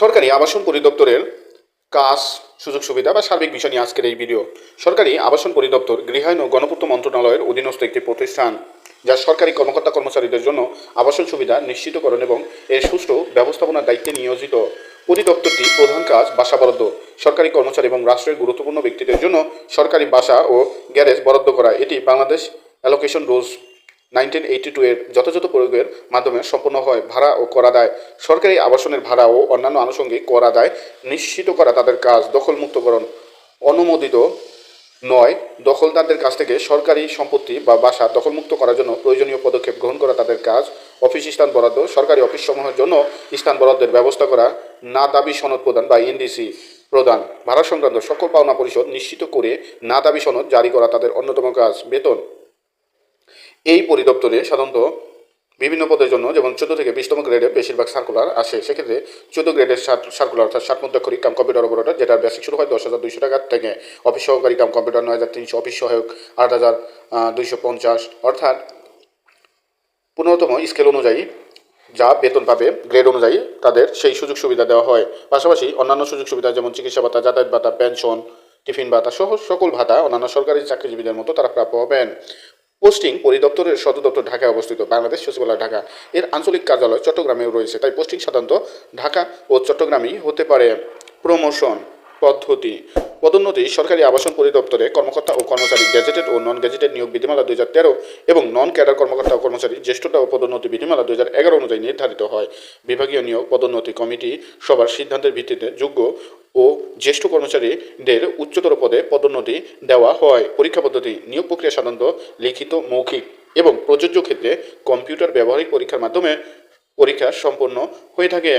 সরকারি আবাসন পরিদপ্তরের কাজ, সুযোগ সুবিধা বা সার্বিক বিষয় নিয়ে আজকের এই ভিডিও। সরকারি আবাসন পরিদপ্তর গৃহায়ন ও গণপূর্ত মন্ত্রণালয়ের অধীনস্থ একটি প্রতিষ্ঠান, যা সরকারি কর্মকর্তা কর্মচারীদের জন্য আবাসন সুবিধা নিশ্চিতকরণ এবং এর সুষ্ঠু ব্যবস্থাপনার দায়িত্বে নিয়োজিত। অধিদপ্তরটি প্রধান কাজ বাসা বরাদ্দ, সরকারি কর্মচারী এবং রাষ্ট্রের গুরুত্বপূর্ণ ব্যক্তিদের জন্য সরকারি বাসা ও গ্যারেজ বরাদ্দ করা। এটি Bangladesh allocation rules nineteen eighty two এর যথাযথ প্রয়োগের মাধ্যমে সম্পন্ন হয় ভাড়া ও কর আদায় সরকারি আবাসনের ভাড়া ও অন্যান্য আনুষঙ্গিক কর আদায় নিশ্চিত করা তাদের কাজ দখলমুক্তকরণ অনুমোদিত নয়। দখলদারদের কাছ থেকে সরকারি সম্পত্তি বা বাসা দখলমুক্ত করার জন্য প্রয়োজনীয় পদক্ষেপ গ্রহণ করা তাদের কাজ। অফিস স্থান বরাদ্দ, সরকারি অফিস সমূহের জন্য স্থান বরাদ্দের ব্যবস্থা করা না দাবি সনদ প্রদান বা এনডিসি প্রদান। ভাড়া সংক্রান্ত সকল পাওনা পরিশোধ নিশ্চিত করে না দাবি সনদ জারি করা তাদের অন্যতম কাজ। বেতন এই পরিদপ্তরে সাধারণত বিভিন্ন পদের জন্য যেমন চোদ্দ থেকে বিশতম গ্রেডে বেশিরভাগ সার্কুলার আসে, সেক্ষেত্রে চোদ্দ গ্রেডের সার্কুলার অর্থাৎ ষাট মধ্যক্ষরিক কাম কম্পিউটার অপারেটর যেটা বেসিক শুরু হয় দশ হাজার দুইশো টাকা থেকে। অফিস সহকারী কাম কম্পিউটার নয় হাজার তিনশো অফিস সহায়ক আট হাজার দুইশো পঞ্চাশ। অর্থাৎ পনেরোতম স্কেল অনুযায়ী যা বেতন পাবে গ্রেড অনুযায়ী তাদের সেই সুযোগ সুবিধা দেওয়া হয়। পাশাপাশি অন্যান্য সুযোগ সুবিধা যেমন চিকিৎসা ভাতা, যাতায়াত ভাতা পেনশন টিফিন ভাতা সহ সকল ভাতা অন্যান্য সরকারি চাকরিজীবীদের মতো তারা প্রাপ্য হবেন। পোস্টিং পরিদপ্তরের সদর দপ্তর ঢাকায় অবস্থিত। বাংলাদেশ সচিবালয় ঢাকা। এর আঞ্চলিক কার্যালয় চট্টগ্রামেও রয়েছে। তাই পোস্টিং সাধারণত ঢাকা ও চট্টগ্রামেই হতে পারে। প্রমোশন পদ্ধতি। পদোন্নতি, সরকারি আবাসন পরিদপ্তরে কর্মকর্তা ও কর্মচারী গ্যাজেটেড ও নন গেজেটেড নিয়োগ বিধিমালা দুই হাজার তেরো এবং নন ক্যাডার কর্মকর্তা ও কর্মচারী জ্যেষ্ঠতা ও পদোন্নতি বিধিমালা দুই হাজার এগারো অনুযায়ী নির্ধারিত হয়। বিভাগীয় নিয়োগ পদোন্নতি কমিটি সবার সিদ্ধান্তের ভিত্তিতে যোগ্য ও জ্যেষ্ঠ কর্মচারীদের উচ্চতর পদে পদোন্নতি দেওয়া হয়। পরীক্ষা পদ্ধতি, নিয়োগ প্রক্রিয়া সাধারণত লিখিত, মৌখিক এবং প্রযোজ্য ক্ষেত্রে কম্পিউটার ব্যবহারিক পরীক্ষার মাধ্যমে পরীক্ষা সম্পন্ন হয়ে থাকে।